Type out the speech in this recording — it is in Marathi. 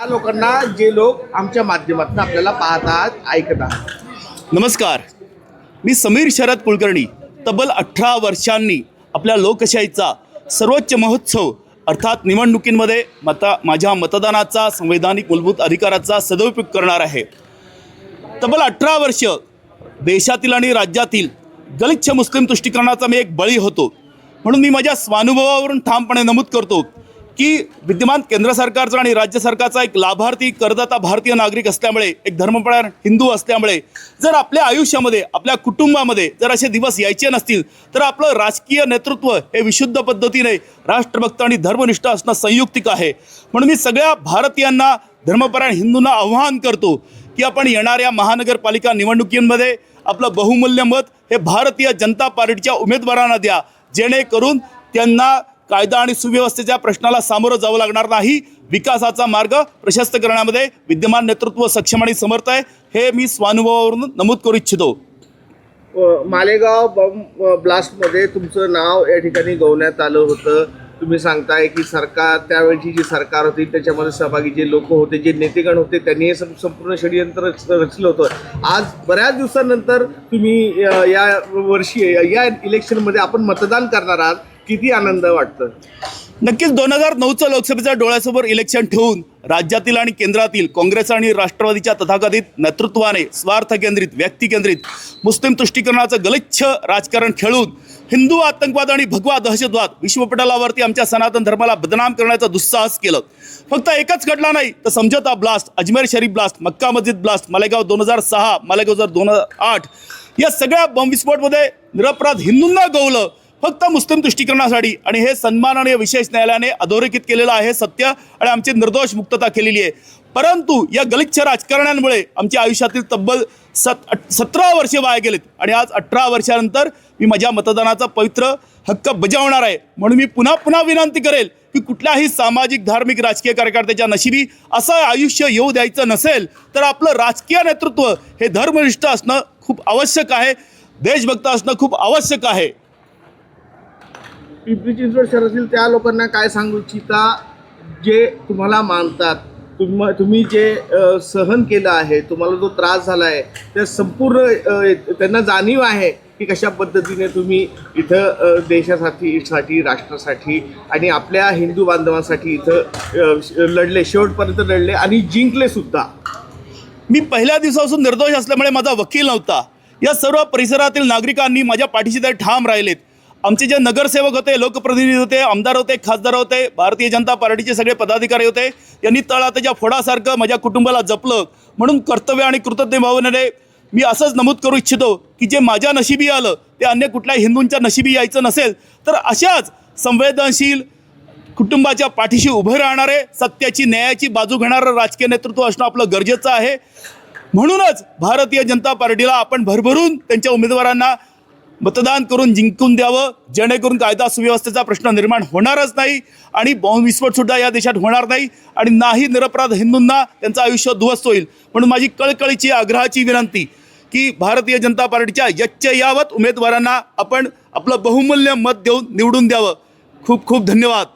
त्या लोकांना जे लोक आमच्या माध्यमातून आपल्याला पाहतात ऐकतात. नमस्कार. मी समीर शरद कुलकर्णी. तब्बल अठरा वर्षांनी आपल्या लोकशाहीचा सर्वोच्च महोत्सव अर्थात निवडणुकींमध्ये मता माझ्या मतदानाचा संवैधानिक मूलभूत अधिकाराचा सदुपयोग करणार आहे. तब्बल अठरा वर्ष देशातील आणि राज्यातील गलिच्छ मुस्लिम तुष्टीकरणाचा मी एक बळी होतो. म्हणून मी माझ्या स्वानुभवावरून ठामपणे नमूद करतो की विद्यमान केंद्र सरकारचा आणि राज्य सरकारचा एक लाभार्थी करदाता भारतीय नागरिक असल्यामुळे एक धर्मपरायण हिंदू असल्यामुळे जर आपल्या आयुष्यामध्ये आपल्या कुटुंबामध्ये जर असे दिवस यायचे नसतील तर आपलं राजकीय नेतृत्व हे विशुद्ध पद्धतीने राष्ट्रभक्त आणि धर्मनिष्ठ असणं संयुक्तिक आहे. म्हणून मी सगळ्या भारतीयांना धर्मपरायण हिंदूंना आव्हान करतो की आपण येणाऱ्या महानगरपालिका निवडणुकींमध्ये आपलं बहुमूल्य मत हे भारतीय जनता पार्टीच्या उमेदवारांना द्या. जेणेकरून त्यांना कायदा आणि सुव्यवस्थेच्या प्रश्नाला सामोरं जावं लागणार नाही. विकासाचा मार्ग प्रशस्त करण्यामध्ये विद्यमान नेतृत्व सक्षम आणि समर्थ आहे. हे मी स्वानुभवावरून नमूद करू इच्छितो. मालेगाव बॉम्ब ब्लास्टमध्ये तुमचं नाव या ठिकाणी गवण्यात आलं होतं. तुम्ही सांगताय की सरकार त्यावेळची जी सरकार होती त्याच्यामध्ये सहभागी जे लोक होते जे नेतेगण होते त्यांनी हे संपूर्ण षडयंत्र रचलं होतं. आज बऱ्याच दिवसानंतर तुम्ही या वर्षी या इलेक्शनमध्ये आपण मतदान करणार आहात. किती आनंद वाटतं नक्कीच दोन हजार नऊचं लोकसभेच्या डोळ्यासमोर इलेक्शन ठेवून राज्यातील आणि केंद्रातील काँग्रेस आणि राष्ट्रवादीच्या तथाकथित नेतृत्वाने स्वार्थ केंद्रित व्यक्ती केंद्रित मुस्लिम तुष्टीकरणाचं गलिच्छ राजकारण खेळून हिंदू आतंकवाद आणि भगवा दहशतवाद विश्वपटलावरती आमच्या सनातन धर्माला बदनाम करण्याचा दुस्साहस केलं. फक्त एकच घडला नाही तर Samjhauta blast Ajmer Sharif blast Mecca Masjid blast Malegaon दोन हजार सहा मालेगाव हजार दोन हजार आठ या सगळ्या बॉम्बविस्फोटमध्ये निरपराध हिंदूंना गवलं फक्त मुस्लिम तुष्टीकरणासाठी. आणि हे सन्माननीय विशेष न्यायालयाने अधोरेखित केलेलं आहे सत्य आणि आमची निर्दोष मुक्तता केलेली आहे. परंतु या गलिच्छ राजकारण्यांमुळे आमच्या आयुष्यातील तब्बल सत सतरा वर्षे वाया गेलेत. आणि आज अठरा वर्षानंतर मी माझ्या मतदानाचा पवित्र हक्क बजावणार आहे. म्हणून मी पुन्हा पुन्हा विनंती करेल की कुठल्याही सामाजिक धार्मिक राजकीय कार्यकर्त्याच्या नशिबी असं आयुष्य येऊ द्यायचं नसेल तर आपलं राजकीय नेतृत्व हे धर्मनिष्ठ असणं खूप आवश्यक आहे. देशभक्त असणं खूप आवश्यक आहे. पिंपरी चिंचवड शहरातील त्या लोकांना काय सांगू? इच्छिता जे तुम्हाला मानतात तुम तुम्ही जे सहन केलं आहे तुम्हाला जो त्रास झाला आहे त्या संपूर्ण त्यांना जाणीव आहे की कशा पद्धतीने तुम्ही इथं देशासाठी साठी राष्ट्रासाठी आणि आपल्या हिंदू बांधवांसाठी इथं श- लढले शेवटपर्यंत लढले आणि जिंकले सुद्धा. मी पहिल्या दिवसापासून निर्दोष असल्यामुळे माझा वकील नव्हता. या सर्व परिसरातील नागरिकांनी माझ्या पाठीशी तर ठाम राहिलेत आमचे जे नगरसेवक होते लोकप्रतिनिधी होते आमदार होते खासदार होते भारतीय जनता पार्टीचे सगळे पदाधिकारी होते यांनी तळाताच्या फोडासारखं माझ्या कुटुंबाला जपलं. म्हणून कर्तव्य आणि कृतज्ञ भावनेने मी असंच नमूद करू इच्छितो की जे माझ्या नशिबी आलं ते अन्य कुठल्या हिंदूंच्या नशिबी यायचं नसेल तर अशाच संवेदनशील कुटुंबाच्या पाठीशी उभे राहणारे सत्याची न्यायाची बाजू घेणारं राजकीय नेतृत्व असणं आपलं गरजेचं आहे. म्हणूनच भारतीय जनता पार्टीला आपण भरभरून त्यांच्या उमेदवारांना मतदान करून जिंकून द्यावं जेणेकरून कायदा सुव्यवस्थेचा प्रश्न निर्माण होणारच नाही आणि बॉम्बविस्फोटसुद्धा या देशात होणार नाही आणि नाही निरपराध हिंदूंना त्यांचं आयुष्य ध्वस्त होईल. म्हणून माझी कळकळीची आग्रहाची विनंती की भारतीय जनता पार्टीच्या यच्चयावत उमेदवारांना आपण आपलं बहुमूल्य मत देऊन निवडून द्यावं. खूप खूप धन्यवाद.